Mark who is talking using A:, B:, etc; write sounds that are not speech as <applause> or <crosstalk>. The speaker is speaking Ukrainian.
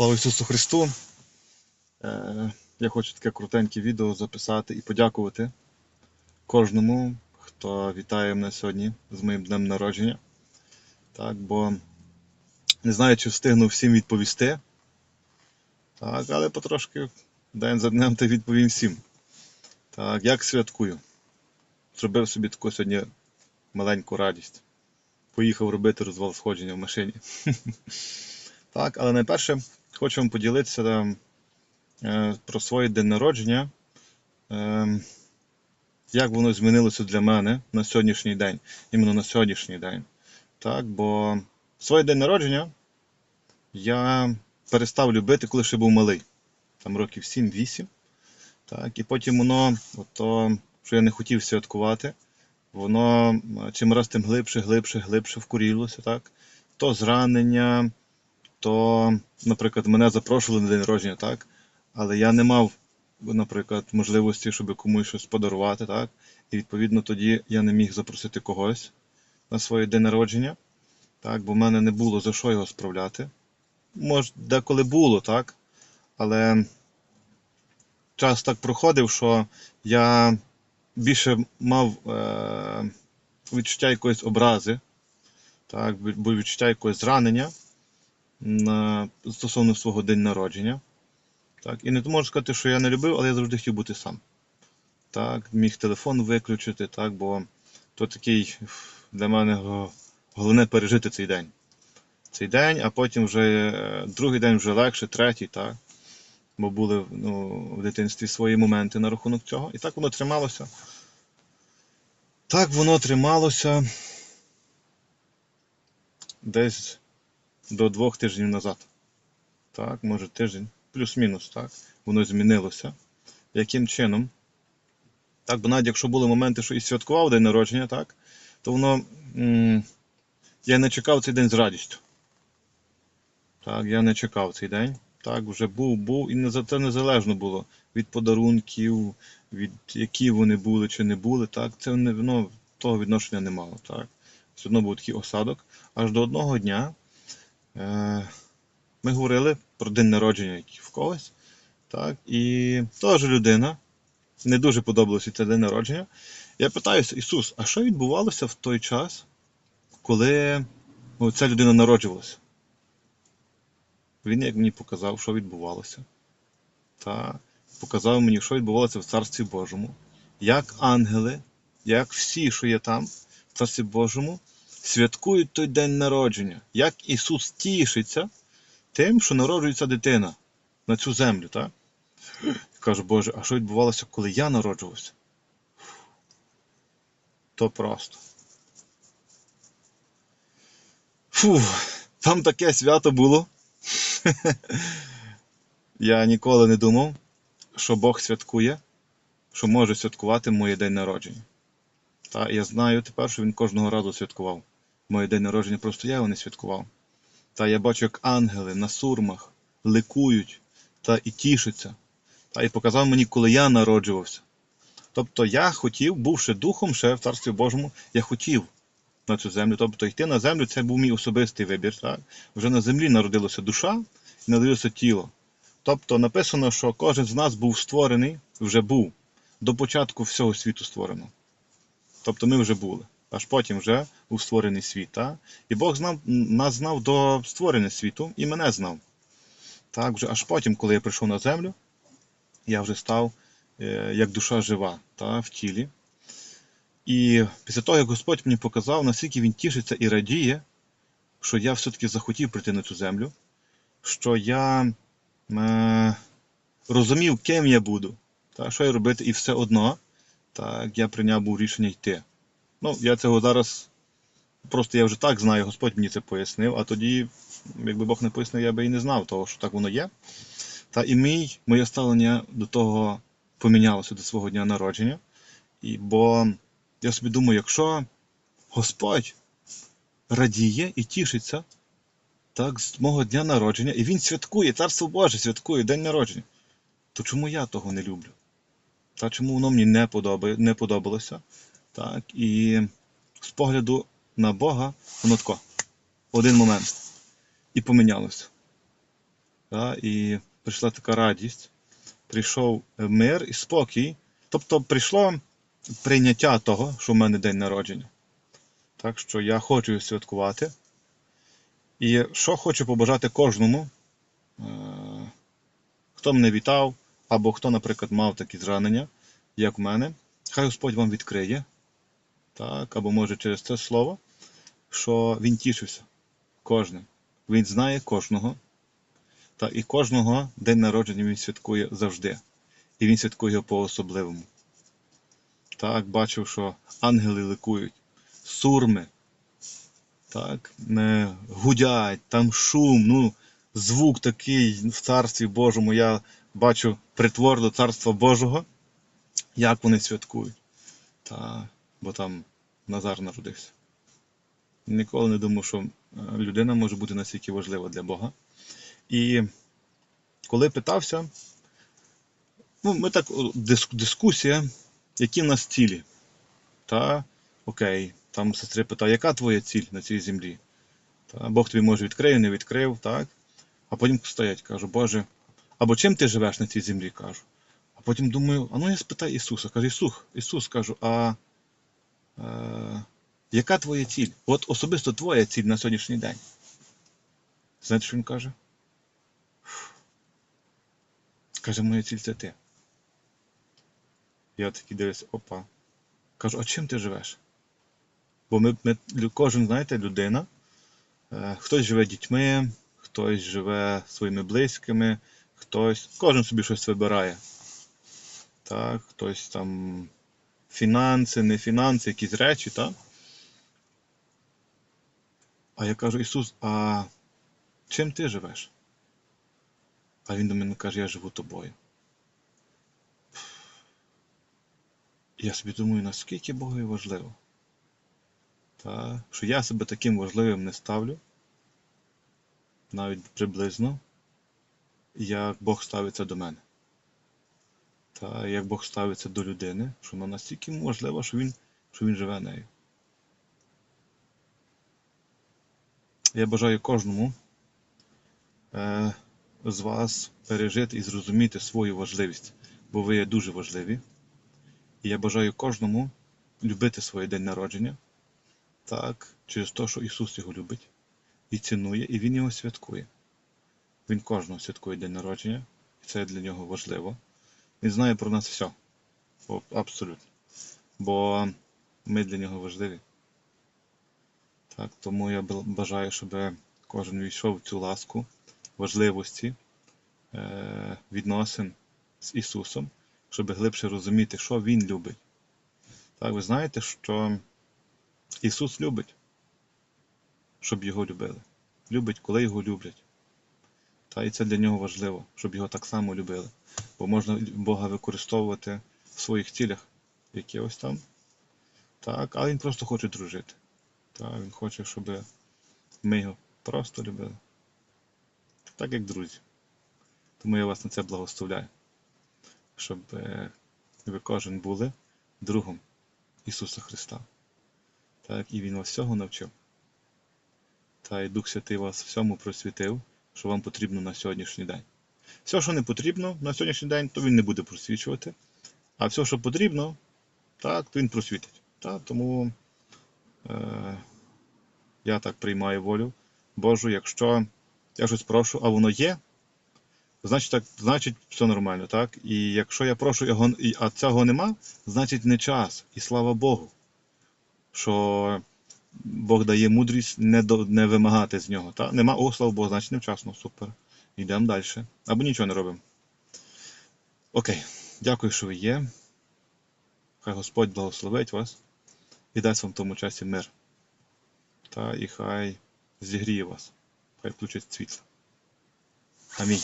A: Слава Ісусу Христу! Е, Я хочу таке коротеньке відео записати і подякувати кожному, хто вітає мене сьогодні з моїм днем народження. Так, бо не знаю, чи встигну всім відповісти. Так, але потрошки день за днем ти відповім всім. Так, як святкую? Зробив собі таку сьогодні маленьку радість. Поїхав робити розвал сходження в машині. <laughs> Так, але найперше хочу вам поділитися е, про своє день народження, е, як воно змінилося для мене на сьогоднішній день, іменно на сьогоднішній день. Так, бо своє день народження я перестав любити, коли ще був малий, там років 7-8. Так, і потім воно, ото, що я не хотів святкувати, воно е, чим раз тим глибше, глибше, глибше вкурілося, так? То зранення, то, наприклад, мене запрошували на день народження, так? Але я не мав, наприклад, можливості, щоб комусь щось подарувати, так? І відповідно тоді я не міг запросити когось на своє день народження, так? Бо в мене не було за що його справляти. Може, деколи було, так? Але час так проходив, що я більше мав е- відчуття якоїсь образи, так, відчуття якогось зранення на, стосовно свого день народження. Так, і не можу сказати, що я не любив, але я завжди хотів бути сам. Так, міг телефон виключити, так, бо то такий для мене головне пережити цей день. Цей день, а потім вже е, другий день вже легше, третій, так. Бо були ну, в дитинстві свої моменти на рахунок цього. І так воно трималося. Так воно трималося десь до двох тижнів назад. Так, може тиждень, плюс-мінус, так. Воно змінилося. Яким чином? Так, бо навіть якщо були моменти, що і святкував день народження, так, то воно. м, я не чекав цей день з радістю. Так, я не чекав цей день. Так, вже був, був, і за це незалежно було від подарунків, від які вони були чи не були. Так, це не, ну, того відношення не мало. Так. Все одно був такий осадок. Аж до одного дня ми говорили про день народження в когось. Так, і теж людина, не дуже подобалося це день народження. Я питаюся, Ісус, а що відбувалося в той час, коли ну, ця людина народжувалася? Він як мені показав, що відбувалося. Та показав мені, що відбувалося в Царстві Божому. Як ангели, як всі, що є там, в Царстві Божому, святкують той день народження. Як Ісус тішиться тим, що народжується дитина на цю землю. Так? Кажу, Боже, а що відбувалося, коли я народжувався? То просто. Фу, там таке свято було. Я ніколи не думав, що Бог святкує, що може святкувати моє день народження. Та я знаю тепер, що він кожного разу святкував. Моє день народження просто я його не святкував. Та я бачу, як ангели на сурмах ликують та і тішаться. Та і показав мені, коли я народжувався. Тобто я хотів, бувши духом ще в Царстві Божому, я хотів на цю землю. Тобто йти на землю це був мій особистий вибір. Так? Вже на землі народилася душа і народилося тіло. Тобто написано, що кожен з нас був створений, вже був до початку всього світу створено. Тобто ми вже були. Аж потім вже був створений світ. Так? І Бог знав, нас знав до створення світу і мене знав. Так, вже аж потім, коли я прийшов на землю, я вже став е, як душа жива та, в тілі. І після того, як Господь мені показав, наскільки він тішиться і радіє, що я все-таки захотів прийти на цю землю, що я е, розумів, ким я буду, та, що я робити, і все одно так, я прийняв був рішення йти. Ну, я цього зараз просто я вже так знаю, Господь мені це пояснив, а тоді, якби Бог не пояснив, я би і не знав того, що так воно є. Та і мій, моє ставлення до того помінялося до свого дня народження. І, бо я собі думаю, якщо Господь радіє і тішиться так, з мого дня народження, і Він святкує, Царство Боже святкує День народження, то чому я того не люблю? Та чому воно мені не, подобає, не подобалося? Так, і з погляду на Бога, воно тако, один момент. І помінялося. Та, і прийшла така радість, прийшов мир і спокій. Тобто прийшло прийняття того, що в мене день народження. Так що я хочу святкувати. І що хочу побажати кожному, е, хто мене вітав, або хто, наприклад, мав такі зранення, як в мене, хай Господь вам відкриє, так, або може через це слово, що Він тішився кожним. Він знає кожного. Та і кожного день народження він святкує завжди. І він святкує його по-особливому. Так, бачив, що ангели ликують, сурми, так, гудять, там шум, ну, звук такий в Царстві Божому. Я бачу притвор до Царства Божого, як вони святкують. Та, бо там Назар народився. Ніколи не думав, що е, людина може бути настільки важлива для Бога. І коли питався, ну, ми так, дискусія, які в нас цілі. Та, окей, там сестри питає, яка твоя ціль на цій землі? Та, Бог тобі може відкрив, не відкрив, так? А потім стоять, кажу, Боже, або чим ти живеш на цій землі? кажу. А потім думаю, а ну я спитаю Ісуса. Кажу, Ісус, Ісус, кажу, а яка твоя ціль? От особисто твоя ціль на сьогоднішній день. Знаєте, що він каже? Каже, моя ціль це ти. Я такий дивлюся, опа. Кажу, а чим ти живеш? Бо ми, ми кожен, знаєте, людина. Е, хтось живе дітьми, хтось живе своїми близькими, хтось. Кожен собі щось вибирає. Так, хтось там фінанси, не фінанси, якісь речі, так? А я кажу, Ісус, а чим ти живеш? А він до мене каже, я живу тобою. Я собі думаю, наскільки Богові важливо. Та, що я себе таким важливим не ставлю, навіть приблизно, як Бог ставиться до мене. Та як Бог ставиться до людини, що вона настільки йому важлива, що він, що він живе нею. Я бажаю кожному е, з вас пережити і зрозуміти свою важливість, бо ви є дуже важливі. І я бажаю кожному любити своє день народження, так, через те, що Ісус його любить і цінує, і Він його святкує. Він кожного святкує день народження, і це для нього важливо. Він знає про нас все. Абсолютно. Бо ми для нього важливі. Так, тому я бажаю, щоб кожен війшов в цю ласку важливості е, відносин з Ісусом, щоб глибше розуміти, що Він любить. Так, ви знаєте, що Ісус любить, щоб Його любили. Любить, коли Його люблять. Та і це для нього важливо, щоб його так само любили. Бо можна Бога використовувати в своїх цілях, якихось там. Так, але він просто хоче дружити. Так, він хоче, щоб ми його просто любили. Так як друзі. Тому я вас на це благословляю. Щоб е, ви кожен були другом Ісуса Христа. Так, і Він вас всього навчив. Та й Дух Святий вас всьому просвітив, що вам потрібно на сьогоднішній день. Все, що не потрібно на сьогоднішній день, то він не буде просвічувати. А все, що потрібно, так, то він просвітить. Так, тому е, я так приймаю волю Божу, якщо я щось прошу, а воно є, значить, так, значить все нормально. так? І якщо я прошу, а цього нема, значить не час. І слава Богу, що Бог дає мудрість не, до, не вимагати з нього. Та? Нема, о, слава Богу, значить невчасно, супер. Йдемо далі. Або нічого не робимо. Окей, дякую, що ви є. Хай Господь благословить вас і дасть вам в тому часі мир. Та і хай зігріє вас, хай включить світло. Амінь.